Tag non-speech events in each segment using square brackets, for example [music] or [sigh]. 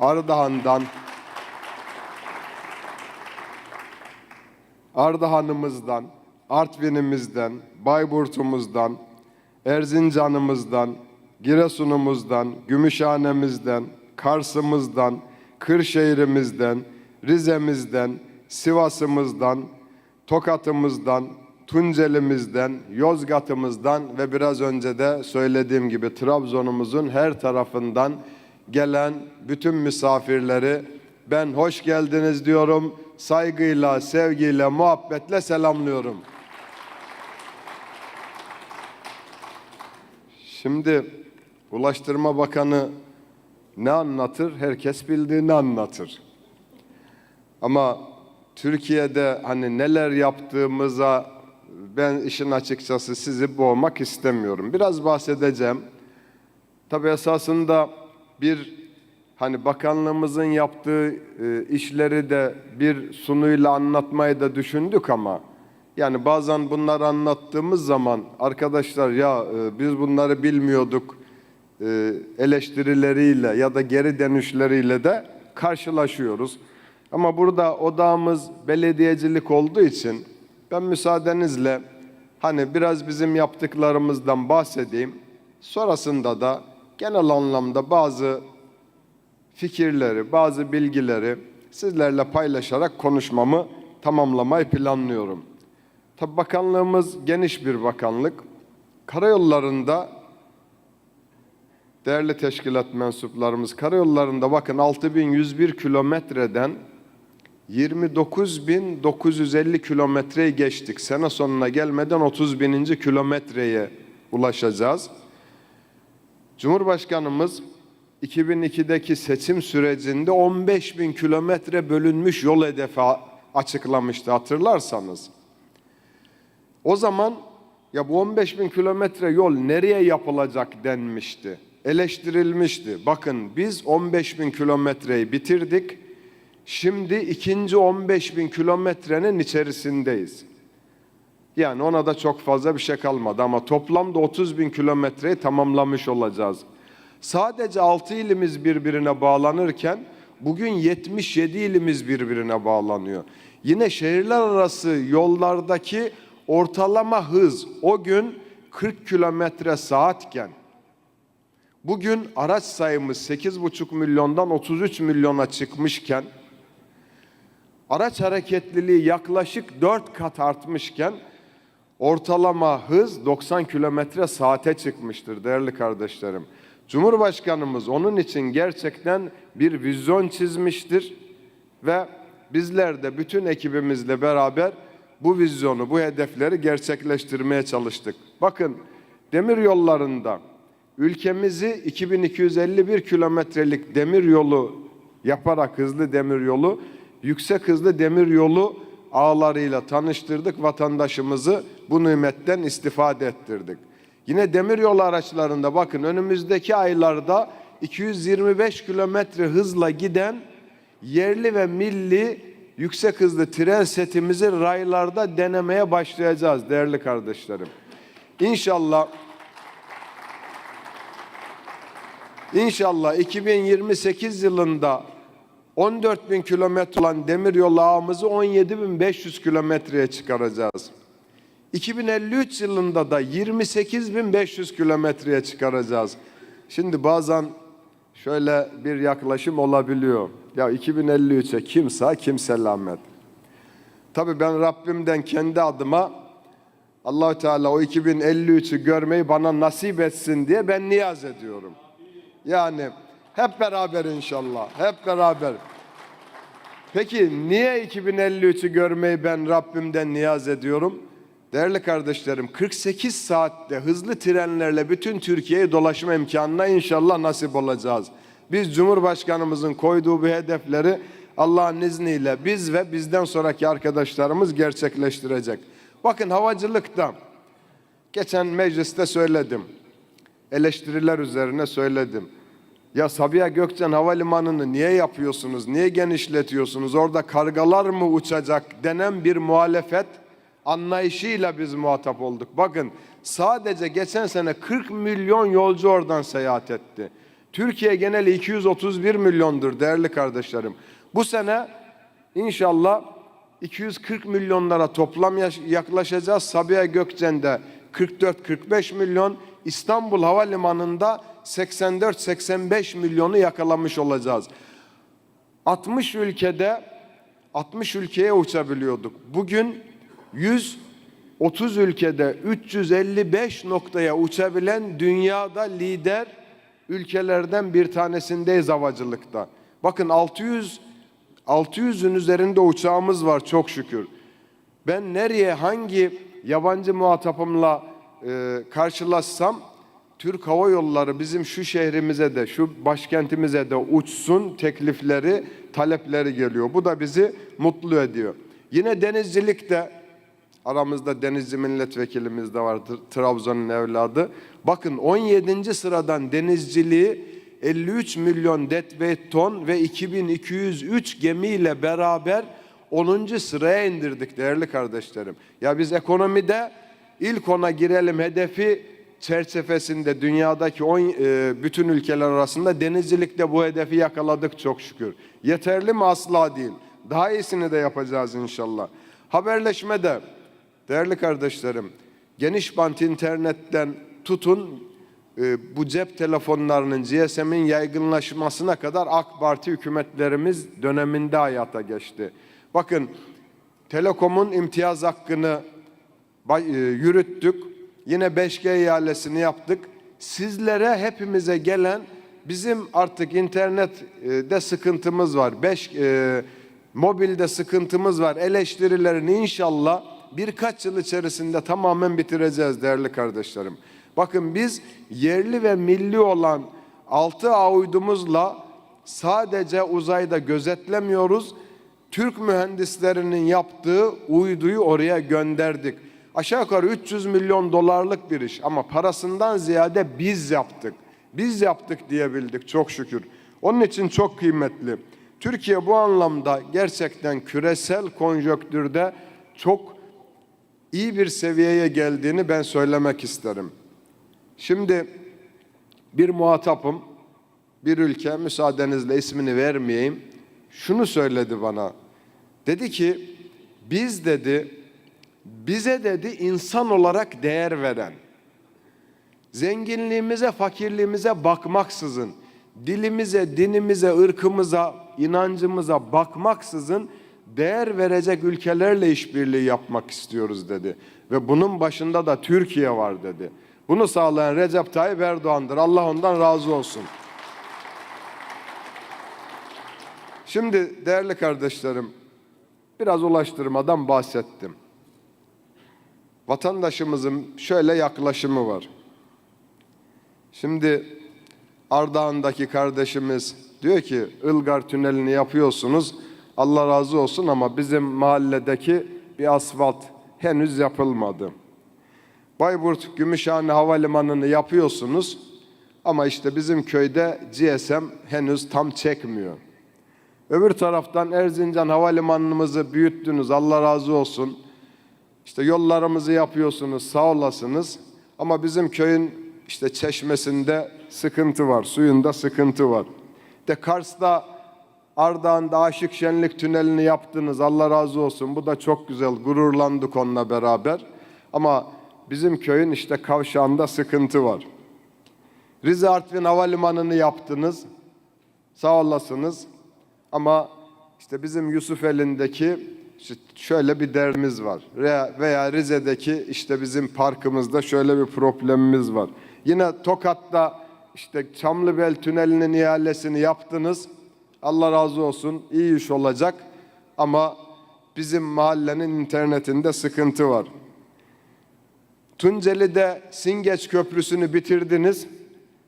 Ardahan'dan, Ardahan'ımızdan, Artvin'imizden, Bayburt'umuzdan, Erzincan'ımızdan, Giresun'umuzdan, Gümüşhane'mizden, Kars'ımızdan, Kırşehir'imizden, Rize'mizden, Sivas'ımızdan, Tokat'ımızdan, Tunceli'mizden, Yozgat'ımızdan ve biraz önce de söylediğim gibi Trabzon'umuzun her tarafından gelen bütün misafirleri ben hoş geldiniz diyorum. Saygıyla, sevgiyle, muhabbetle selamlıyorum. Şimdi Ulaştırma Bakanı ne anlatır? Herkes bildiğini anlatır. Ama Türkiye'de hani neler yaptığımıza ben işin açıkçası sizi boğmak istemiyorum. Biraz bahsedeceğim. Tabii esasında bir hani bakanlığımızın yaptığı e, işleri de bir sunuyla anlatmayı da düşündük ama yani bazen bunları anlattığımız zaman arkadaşlar ya e, biz bunları bilmiyorduk e, eleştirileriyle ya da geri dönüşleriyle de karşılaşıyoruz. Ama burada odağımız belediyecilik olduğu için ben müsaadenizle hani biraz bizim yaptıklarımızdan bahsedeyim. Sonrasında da genel anlamda bazı fikirleri, bazı bilgileri sizlerle paylaşarak konuşmamı tamamlamayı planlıyorum. Tabi bakanlığımız geniş bir bakanlık. Karayollarında değerli teşkilat mensuplarımız karayollarında bakın 6101 kilometreden 29.950 kilometreyi geçtik. Sene sonuna gelmeden 30 bininci kilometreye ulaşacağız. Cumhurbaşkanımız 2002'deki seçim sürecinde 15 bin kilometre bölünmüş yol hedefi açıklamıştı hatırlarsanız. O zaman ya bu 15 bin kilometre yol nereye yapılacak denmişti. Eleştirilmişti. Bakın biz 15 bin kilometreyi bitirdik. Şimdi ikinci 15 bin kilometrenin içerisindeyiz. Yani ona da çok fazla bir şey kalmadı ama toplamda 30 bin kilometreyi tamamlamış olacağız. Sadece 6 ilimiz birbirine bağlanırken bugün 77 ilimiz birbirine bağlanıyor. Yine şehirler arası yollardaki ortalama hız o gün 40 kilometre saatken bugün araç sayımız 8,5 milyondan 33 milyona çıkmışken araç hareketliliği yaklaşık 4 kat artmışken ortalama hız 90 kilometre saate çıkmıştır değerli kardeşlerim. Cumhurbaşkanımız onun için gerçekten bir vizyon çizmiştir ve bizler de bütün ekibimizle beraber bu vizyonu, bu hedefleri gerçekleştirmeye çalıştık. Bakın demir yollarında ülkemizi 2251 kilometrelik demir yolu yaparak hızlı demir yolu, yüksek hızlı demir yolu ağlarıyla tanıştırdık. Vatandaşımızı bu nimetten istifade ettirdik. Yine demiryolu araçlarında bakın önümüzdeki aylarda 225 kilometre hızla giden yerli ve milli yüksek hızlı tren setimizi raylarda denemeye başlayacağız değerli kardeşlerim. İnşallah İnşallah 2028 yılında 14 bin kilometre olan demiryolu ağımızı 17.500 kilometreye çıkaracağız. 2053 yılında da 28.500 kilometreye çıkaracağız. Şimdi bazen şöyle bir yaklaşım olabiliyor. Ya 2053'e kim sağ kim selamet. Tabii ben Rabbimden kendi adıma Allahu Teala o 2053'ü görmeyi bana nasip etsin diye ben niyaz ediyorum. Yani hep beraber inşallah. Hep beraber. Peki niye 2053'ü görmeyi ben Rabbimden niyaz ediyorum? Değerli kardeşlerim 48 saatte hızlı trenlerle bütün Türkiye'yi dolaşma imkanına inşallah nasip olacağız. Biz Cumhurbaşkanımızın koyduğu bu hedefleri Allah'ın izniyle biz ve bizden sonraki arkadaşlarımız gerçekleştirecek. Bakın havacılıkta geçen mecliste söyledim. Eleştiriler üzerine söyledim. Ya Sabiha Gökçen Havalimanı'nı niye yapıyorsunuz? Niye genişletiyorsunuz? Orada kargalar mı uçacak denen bir muhalefet anlayışıyla biz muhatap olduk. Bakın sadece geçen sene 40 milyon yolcu oradan seyahat etti. Türkiye geneli 231 milyondur değerli kardeşlerim. Bu sene inşallah 240 milyonlara toplam yaklaşacağız. Sabiha Gökçen'de 44-45 milyon, İstanbul Havalimanı'nda 84-85 milyonu yakalamış olacağız. 60 ülkede 60 ülkeye uçabiliyorduk. Bugün 130 ülkede 355 noktaya uçabilen dünyada lider ülkelerden bir tanesindeyiz havacılıkta. Bakın 600 600'ün üzerinde uçağımız var çok şükür. Ben nereye hangi yabancı muhatapımla e, karşılaşsam Türk Hava Yolları bizim şu şehrimize de şu başkentimize de uçsun teklifleri, talepleri geliyor. Bu da bizi mutlu ediyor. Yine denizcilikte aramızda denizci milletvekilimiz de vardır. Trabzon'un evladı. Bakın 17. sıradan denizciliği 53 milyon deadweight ton ve 2203 gemiyle beraber 10. sıraya indirdik değerli kardeşlerim. Ya biz ekonomide ilk ona girelim hedefi çerçevesinde dünyadaki 10 e, bütün ülkeler arasında denizcilikte bu hedefi yakaladık çok şükür. Yeterli mi? Asla değil. Daha iyisini de yapacağız inşallah. Haberleşmede değerli kardeşlerim geniş bant internetten tutun e, bu cep telefonlarının GSM'in yaygınlaşmasına kadar AK Parti hükümetlerimiz döneminde hayata geçti. Bakın Telekom'un imtiyaz hakkını e, yürüttük. Yine 5G ihalesini yaptık. Sizlere hepimize gelen bizim artık internette sıkıntımız var. 5 e, mobilde sıkıntımız var. Eleştirilerini inşallah birkaç yıl içerisinde tamamen bitireceğiz değerli kardeşlerim. Bakın biz yerli ve milli olan 6A uydumuzla sadece uzayda gözetlemiyoruz. Türk mühendislerinin yaptığı uyduyu oraya gönderdik. Aşağı yukarı 300 milyon dolarlık bir iş ama parasından ziyade biz yaptık. Biz yaptık diyebildik çok şükür. Onun için çok kıymetli. Türkiye bu anlamda gerçekten küresel konjöktürde çok iyi bir seviyeye geldiğini ben söylemek isterim. Şimdi bir muhatapım, bir ülke, müsaadenizle ismini vermeyeyim, şunu söyledi bana. Dedi ki, biz dedi, bize dedi insan olarak değer veren, zenginliğimize, fakirliğimize bakmaksızın, dilimize, dinimize, ırkımıza, inancımıza bakmaksızın değer verecek ülkelerle işbirliği yapmak istiyoruz dedi. Ve bunun başında da Türkiye var dedi. Bunu sağlayan Recep Tayyip Erdoğan'dır. Allah ondan razı olsun. Şimdi değerli kardeşlerim, biraz ulaştırmadan bahsettim. Vatandaşımızın şöyle yaklaşımı var. Şimdi Ardahan'daki kardeşimiz diyor ki Ilgar Tüneli'ni yapıyorsunuz. Allah razı olsun ama bizim mahalledeki bir asfalt henüz yapılmadı. Bayburt Gümüşhane Havalimanı'nı yapıyorsunuz ama işte bizim köyde GSM henüz tam çekmiyor. Öbür taraftan Erzincan Havalimanımızı büyüttünüz Allah razı olsun. İşte yollarımızı yapıyorsunuz sağ olasınız. Ama bizim köyün işte çeşmesinde sıkıntı var, suyunda sıkıntı var. De Kars'ta Ardahan'da Aşık Şenlik Tüneli'ni yaptınız Allah razı olsun. Bu da çok güzel gururlandık onunla beraber. Ama bizim köyün işte kavşağında sıkıntı var. Rize Artvin Havalimanı'nı yaptınız. Sağ olasınız. Ama işte bizim Yusufeli'ndeki işte şöyle bir derdimiz var. Veya, Rize'deki işte bizim parkımızda şöyle bir problemimiz var. Yine Tokat'ta işte Çamlıbel Tüneli'nin ihalesini yaptınız. Allah razı olsun iyi iş olacak. Ama bizim mahallenin internetinde sıkıntı var. Tunceli'de Singeç Köprüsü'nü bitirdiniz.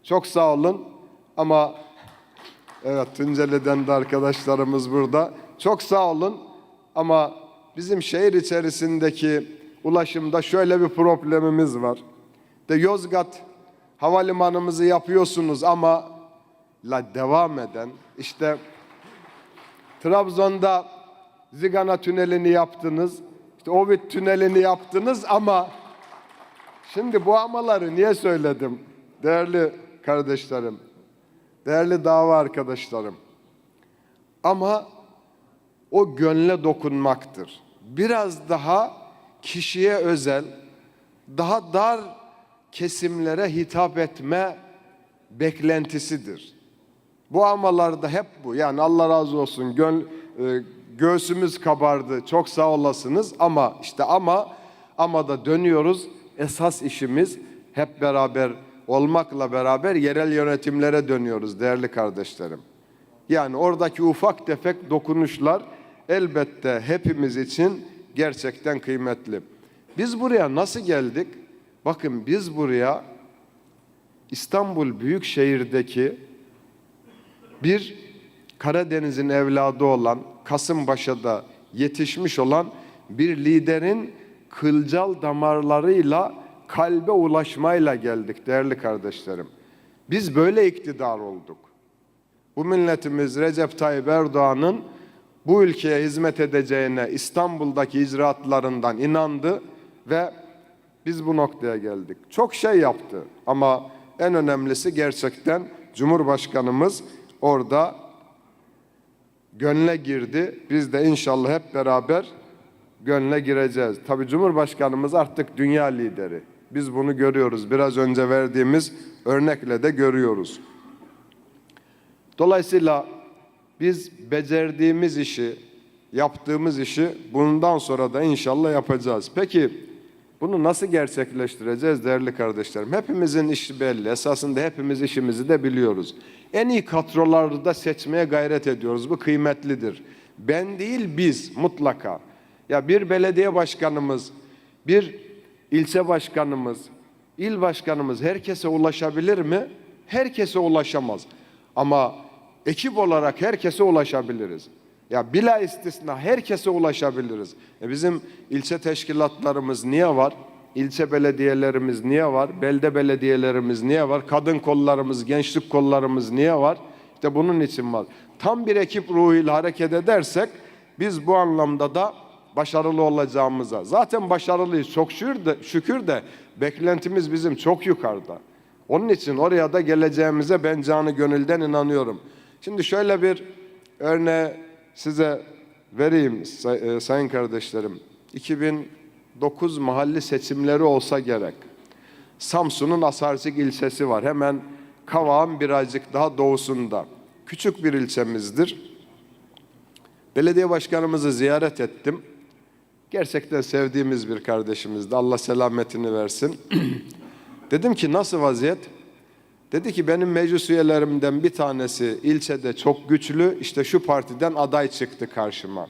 Çok sağ olun. Ama evet Tunceli'den de arkadaşlarımız burada. Çok sağ olun. Ama bizim şehir içerisindeki ulaşımda şöyle bir problemimiz var. De Yozgat havalimanımızı yapıyorsunuz ama la devam eden işte Trabzon'da Zigana Tüneli'ni yaptınız. İşte Ovid Tüneli'ni yaptınız ama Şimdi bu amaları niye söyledim değerli kardeşlerim? Değerli dava arkadaşlarım. Ama o gönle dokunmaktır. Biraz daha kişiye özel, daha dar kesimlere hitap etme beklentisidir. Bu amalarda hep bu. Yani Allah razı olsun gön, e, göğsümüz kabardı. Çok sağ olasınız ama işte ama ama da dönüyoruz. Esas işimiz hep beraber olmakla beraber yerel yönetimlere dönüyoruz değerli kardeşlerim. Yani oradaki ufak tefek dokunuşlar elbette hepimiz için gerçekten kıymetli. Biz buraya nasıl geldik? Bakın biz buraya İstanbul Büyükşehir'deki bir Karadeniz'in evladı olan Kasımpaşa'da yetişmiş olan bir liderin kılcal damarlarıyla kalbe ulaşmayla geldik değerli kardeşlerim. Biz böyle iktidar olduk. Bu milletimiz Recep Tayyip Erdoğan'ın bu ülkeye hizmet edeceğine İstanbul'daki icraatlarından inandı ve biz bu noktaya geldik. Çok şey yaptı ama en önemlisi gerçekten Cumhurbaşkanımız orada gönle girdi. Biz de inşallah hep beraber gönle gireceğiz. Tabi Cumhurbaşkanımız artık dünya lideri. Biz bunu görüyoruz. Biraz önce verdiğimiz örnekle de görüyoruz. Dolayısıyla biz becerdiğimiz işi, yaptığımız işi bundan sonra da inşallah yapacağız. Peki bunu nasıl gerçekleştireceğiz değerli kardeşlerim? Hepimizin işi belli. Esasında hepimiz işimizi de biliyoruz. En iyi kadroları da seçmeye gayret ediyoruz. Bu kıymetlidir. Ben değil biz mutlaka. Ya bir belediye başkanımız, bir ilçe başkanımız, il başkanımız herkese ulaşabilir mi? Herkese ulaşamaz. Ama ekip olarak herkese ulaşabiliriz. Ya bila istisna herkese ulaşabiliriz. E bizim ilçe teşkilatlarımız niye var? İlçe belediyelerimiz niye var? Belde belediyelerimiz niye var? Kadın kollarımız, gençlik kollarımız niye var? İşte bunun için var. Tam bir ekip ruhuyla hareket edersek biz bu anlamda da başarılı olacağımıza. Zaten başarılıyız çok şükür de, şükür de beklentimiz bizim çok yukarıda. Onun için oraya da geleceğimize ben canı gönülden inanıyorum. Şimdi şöyle bir örneği size vereyim say- e, sayın kardeşlerim. 2009 mahalli seçimleri olsa gerek. Samsun'un Asarcık ilçesi var. Hemen Kavağın birazcık daha doğusunda. Küçük bir ilçemizdir. Belediye başkanımızı ziyaret ettim. Gerçekten sevdiğimiz bir kardeşimizdi. Allah selametini versin. [clears throat] Dedim ki nasıl vaziyet? Dedi ki benim meclis üyelerimden bir tanesi ilçede çok güçlü işte şu partiden aday çıktı karşıma.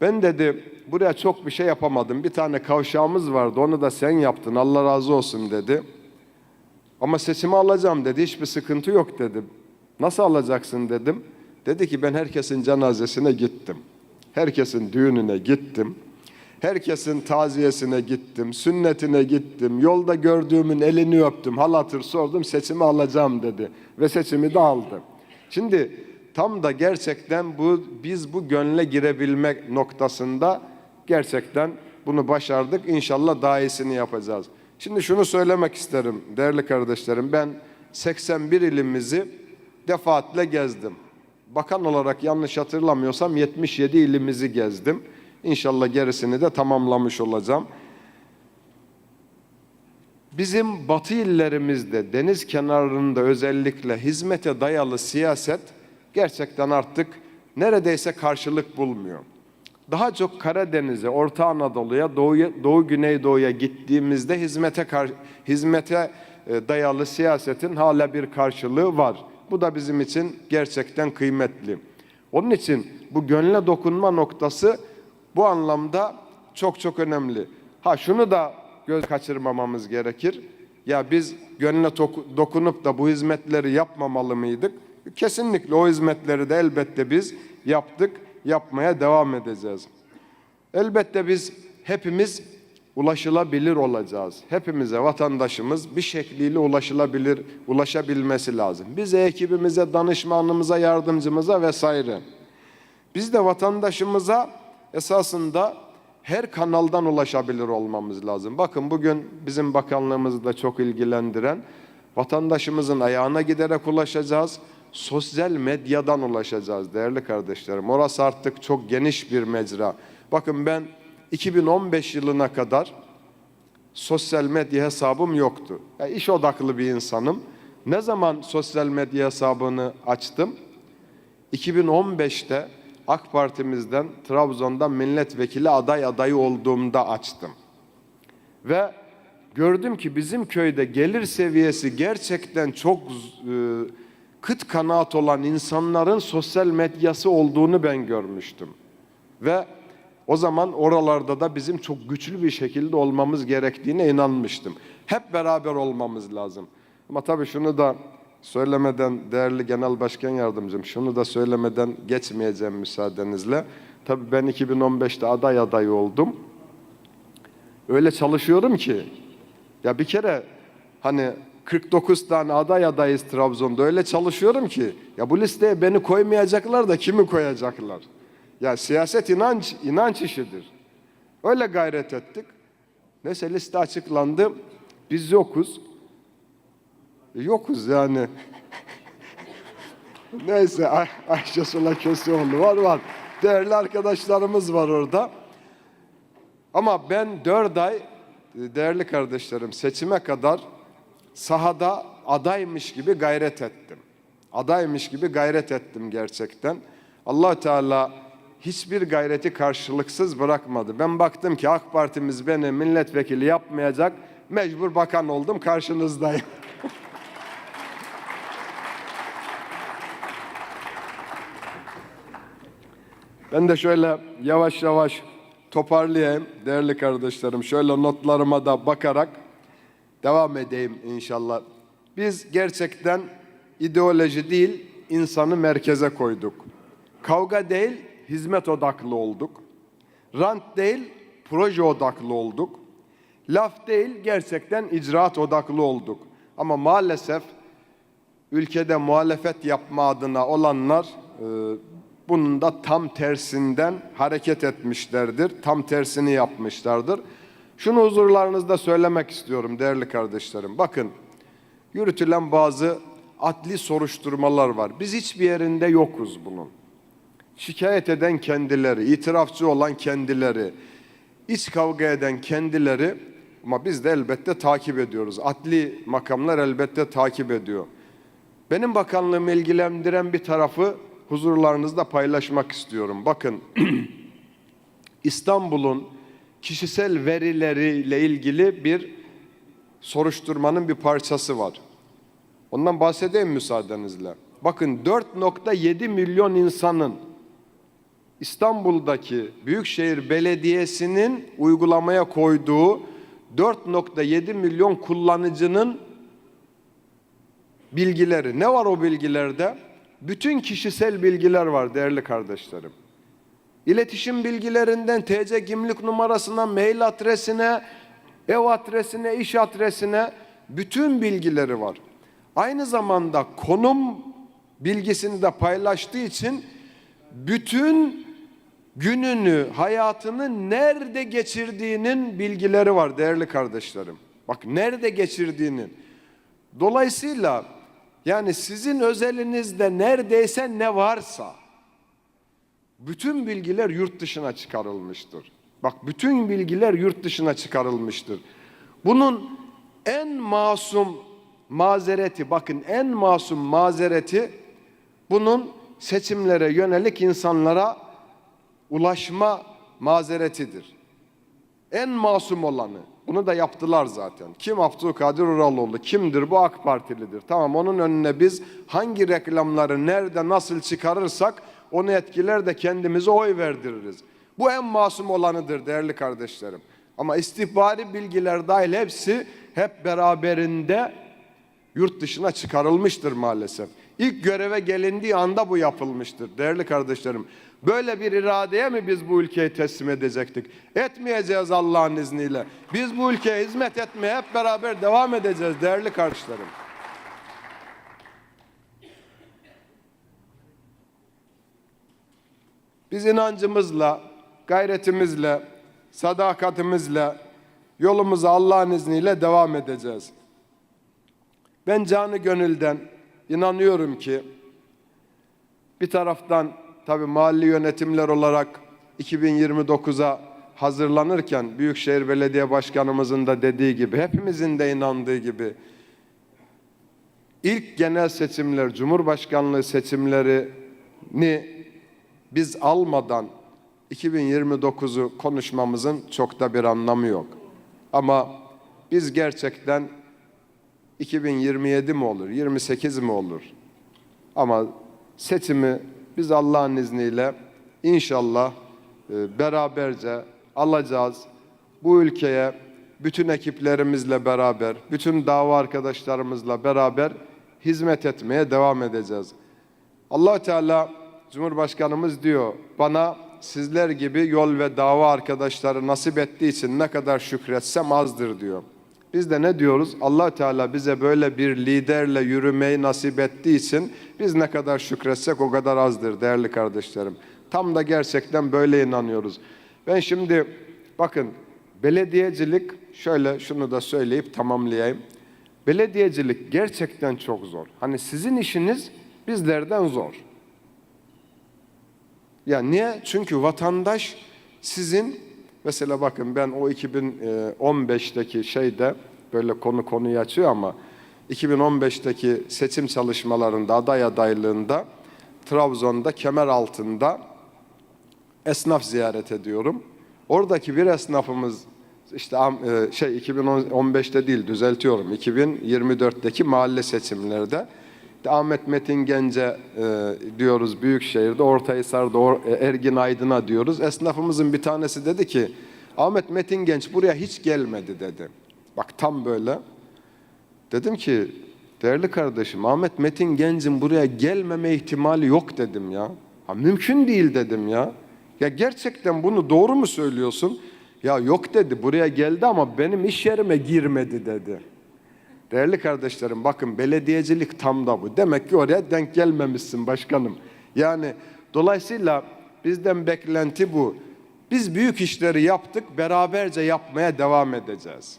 Ben dedi buraya çok bir şey yapamadım. Bir tane kavşağımız vardı onu da sen yaptın Allah razı olsun dedi. Ama seçimi alacağım dedi hiçbir sıkıntı yok dedi. Nasıl alacaksın dedim. Dedi ki ben herkesin cenazesine gittim. Herkesin düğününe gittim. Herkesin taziyesine gittim, sünnetine gittim, yolda gördüğümün elini öptüm, hal sordum, seçimi alacağım dedi. Ve seçimi de aldı. Şimdi tam da gerçekten bu biz bu gönle girebilmek noktasında gerçekten bunu başardık. İnşallah daha iyisini yapacağız. Şimdi şunu söylemek isterim değerli kardeşlerim. Ben 81 ilimizi defaatle gezdim. Bakan olarak yanlış hatırlamıyorsam 77 ilimizi gezdim. İnşallah gerisini de tamamlamış olacağım. Bizim batı illerimizde deniz kenarında özellikle hizmete dayalı siyaset gerçekten artık neredeyse karşılık bulmuyor. Daha çok Karadeniz'e, Orta Anadolu'ya, Doğu, Doğu Güneydoğu'ya gittiğimizde hizmete hizmete e, dayalı siyasetin hala bir karşılığı var. Bu da bizim için gerçekten kıymetli. Onun için bu gönle dokunma noktası bu anlamda çok çok önemli. Ha şunu da göz kaçırmamamız gerekir. Ya biz gönle dokunup da bu hizmetleri yapmamalı mıydık? Kesinlikle o hizmetleri de elbette biz yaptık, yapmaya devam edeceğiz. Elbette biz hepimiz ulaşılabilir olacağız. Hepimize vatandaşımız bir şekliyle ulaşılabilir, ulaşabilmesi lazım. Bize, ekibimize, danışmanımıza, yardımcımıza vesaire. Biz de vatandaşımıza esasında her kanaldan ulaşabilir olmamız lazım. Bakın bugün bizim bakanlığımızı da çok ilgilendiren Vatandaşımızın ayağına giderek ulaşacağız. Sosyal medyadan ulaşacağız değerli kardeşlerim. Orası artık çok geniş bir mecra. Bakın ben 2015 yılına kadar sosyal medya hesabım yoktu. Ya iş odaklı bir insanım. Ne zaman sosyal medya hesabını açtım? 2015'te AK Parti'mizden Trabzon'dan milletvekili aday adayı olduğumda açtım. Ve gördüm ki bizim köyde gelir seviyesi gerçekten çok e, kıt kanaat olan insanların sosyal medyası olduğunu ben görmüştüm. Ve o zaman oralarda da bizim çok güçlü bir şekilde olmamız gerektiğine inanmıştım. Hep beraber olmamız lazım. Ama tabii şunu da söylemeden değerli genel başkan yardımcım şunu da söylemeden geçmeyeceğim müsaadenizle. Tabii ben 2015'te aday adayı oldum. Öyle çalışıyorum ki ya bir kere hani 49 tane aday adayız Trabzon'da öyle çalışıyorum ki ya bu listeye beni koymayacaklar da kimi koyacaklar? Ya siyaset inanç inanç işidir. Öyle gayret ettik. Neyse liste açıklandı. Biz yokuz. Yokuz yani. Neyse Ay Ayşe Sula Köseoğlu var var. Değerli arkadaşlarımız var orada. Ama ben dört ay e, değerli kardeşlerim seçime kadar sahada adaymış gibi gayret ettim. Adaymış gibi gayret ettim gerçekten. allah Teala hiçbir gayreti karşılıksız bırakmadı. Ben baktım ki AK Partimiz beni milletvekili yapmayacak. Mecbur bakan oldum karşınızdayım. Ben de şöyle yavaş yavaş toparlayayım değerli kardeşlerim. Şöyle notlarıma da bakarak devam edeyim inşallah. Biz gerçekten ideoloji değil, insanı merkeze koyduk. Kavga değil, hizmet odaklı olduk. Rant değil, proje odaklı olduk. Laf değil, gerçekten icraat odaklı olduk. Ama maalesef ülkede muhalefet yapma adına olanlar e, bunun da tam tersinden hareket etmişlerdir. Tam tersini yapmışlardır. Şunu huzurlarınızda söylemek istiyorum değerli kardeşlerim. Bakın yürütülen bazı adli soruşturmalar var. Biz hiçbir yerinde yokuz bunun. Şikayet eden kendileri, itirafçı olan kendileri, iç kavga eden kendileri ama biz de elbette takip ediyoruz. Adli makamlar elbette takip ediyor. Benim bakanlığımı ilgilendiren bir tarafı huzurlarınızda paylaşmak istiyorum. Bakın [clears throat] İstanbul'un kişisel verileriyle ilgili bir soruşturmanın bir parçası var. Ondan bahsedeyim müsaadenizle. Bakın 4.7 milyon insanın İstanbul'daki Büyükşehir Belediyesi'nin uygulamaya koyduğu 4.7 milyon kullanıcının bilgileri. Ne var o bilgilerde? Bütün kişisel bilgiler var değerli kardeşlerim. İletişim bilgilerinden TC kimlik numarasına, mail adresine, ev adresine, iş adresine bütün bilgileri var. Aynı zamanda konum bilgisini de paylaştığı için bütün gününü, hayatını nerede geçirdiğinin bilgileri var değerli kardeşlerim. Bak nerede geçirdiğinin. Dolayısıyla yani sizin özelinizde neredeyse ne varsa bütün bilgiler yurt dışına çıkarılmıştır. Bak bütün bilgiler yurt dışına çıkarılmıştır. Bunun en masum mazereti bakın en masum mazereti bunun seçimlere yönelik insanlara ulaşma mazeretidir. En masum olanı. Bunu da yaptılar zaten. Kim Abdülkadir Uraloğlu? Kimdir bu? AK Partilidir. Tamam onun önüne biz hangi reklamları nerede nasıl çıkarırsak onu etkiler de kendimize oy verdiririz. Bu en masum olanıdır değerli kardeşlerim. Ama istihbari bilgiler dahil hepsi hep beraberinde yurt dışına çıkarılmıştır maalesef. İlk göreve gelindiği anda bu yapılmıştır değerli kardeşlerim. Böyle bir iradeye mi biz bu ülkeyi teslim edecektik? Etmeyeceğiz Allah'ın izniyle. Biz bu ülkeye hizmet etmeye hep beraber devam edeceğiz değerli kardeşlerim. Biz inancımızla, gayretimizle, sadakatimizle yolumuza Allah'ın izniyle devam edeceğiz. Ben canı gönülden inanıyorum ki bir taraftan tabii mahalli yönetimler olarak 2029'a hazırlanırken Büyükşehir Belediye Başkanımızın da dediği gibi hepimizin de inandığı gibi ilk genel seçimler, Cumhurbaşkanlığı seçimlerini biz almadan 2029'u konuşmamızın çok da bir anlamı yok. Ama biz gerçekten 2027 mi olur, 28 mi olur? Ama seçimi biz Allah'ın izniyle inşallah e, beraberce alacağız. Bu ülkeye bütün ekiplerimizle beraber, bütün dava arkadaşlarımızla beraber hizmet etmeye devam edeceğiz. allah Teala Cumhurbaşkanımız diyor bana sizler gibi yol ve dava arkadaşları nasip ettiği için ne kadar şükretsem azdır diyor. Biz de ne diyoruz? allah Teala bize böyle bir liderle yürümeyi nasip ettiği için biz ne kadar şükretsek o kadar azdır değerli kardeşlerim. Tam da gerçekten böyle inanıyoruz. Ben şimdi bakın belediyecilik şöyle şunu da söyleyip tamamlayayım. Belediyecilik gerçekten çok zor. Hani sizin işiniz bizlerden zor. Ya niye? Çünkü vatandaş sizin mesela bakın ben o 2015'teki şeyde böyle konu konuyu açıyor ama 2015'teki seçim çalışmalarında aday adaylığında Trabzon'da kemer altında esnaf ziyaret ediyorum. Oradaki bir esnafımız işte e, şey 2015'te değil düzeltiyorum 2024'teki mahalle seçimlerde Ahmet Metin Gence e, diyoruz Büyükşehir'de, Ortahisar'da Or- e, Ergin Aydın'a diyoruz. Esnafımızın bir tanesi dedi ki Ahmet Metin Genç buraya hiç gelmedi dedi. Bak tam böyle. Dedim ki değerli kardeşim Ahmet Metin Genç'in buraya gelmeme ihtimali yok dedim ya. Ha, mümkün değil dedim ya. Ya gerçekten bunu doğru mu söylüyorsun? Ya yok dedi buraya geldi ama benim iş yerime girmedi dedi. Değerli kardeşlerim bakın belediyecilik tam da bu. Demek ki oraya denk gelmemişsin başkanım. Yani dolayısıyla bizden beklenti bu. Biz büyük işleri yaptık, beraberce yapmaya devam edeceğiz.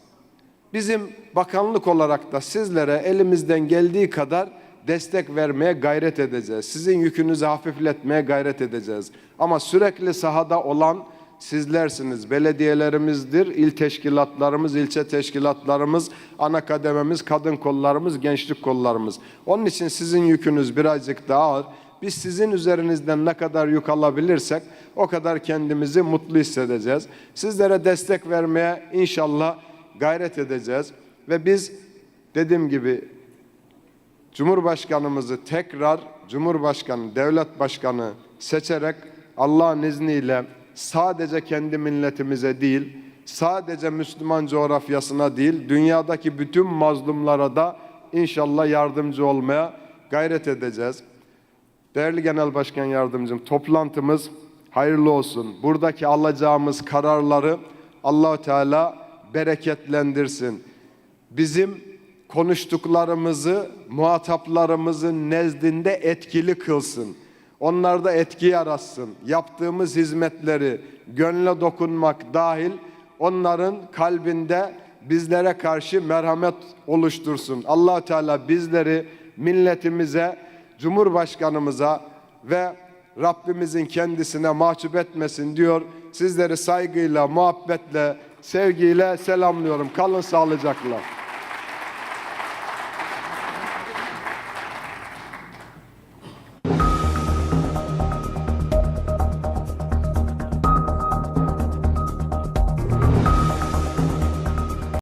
Bizim bakanlık olarak da sizlere elimizden geldiği kadar destek vermeye gayret edeceğiz. Sizin yükünüzü hafifletmeye gayret edeceğiz. Ama sürekli sahada olan sizlersiniz. Belediyelerimizdir, il teşkilatlarımız, ilçe teşkilatlarımız, ana kadememiz, kadın kollarımız, gençlik kollarımız. Onun için sizin yükünüz birazcık daha ağır. Biz sizin üzerinizden ne kadar yük alabilirsek o kadar kendimizi mutlu hissedeceğiz. Sizlere destek vermeye inşallah gayret edeceğiz. Ve biz dediğim gibi Cumhurbaşkanımızı tekrar Cumhurbaşkanı, devlet başkanı seçerek Allah'ın izniyle sadece kendi milletimize değil, sadece Müslüman coğrafyasına değil, dünyadaki bütün mazlumlara da inşallah yardımcı olmaya gayret edeceğiz. Değerli Genel Başkan Yardımcım, toplantımız hayırlı olsun. Buradaki alacağımız kararları Allahu Teala bereketlendirsin. Bizim konuştuklarımızı muhataplarımızın nezdinde etkili kılsın. Onlarda etki yaratsın. Yaptığımız hizmetleri gönle dokunmak dahil onların kalbinde bizlere karşı merhamet oluştursun. allah Teala bizleri milletimize, Cumhurbaşkanımıza ve Rabbimizin kendisine mahcup etmesin diyor. Sizleri saygıyla, muhabbetle, sevgiyle selamlıyorum. Kalın sağlıcakla.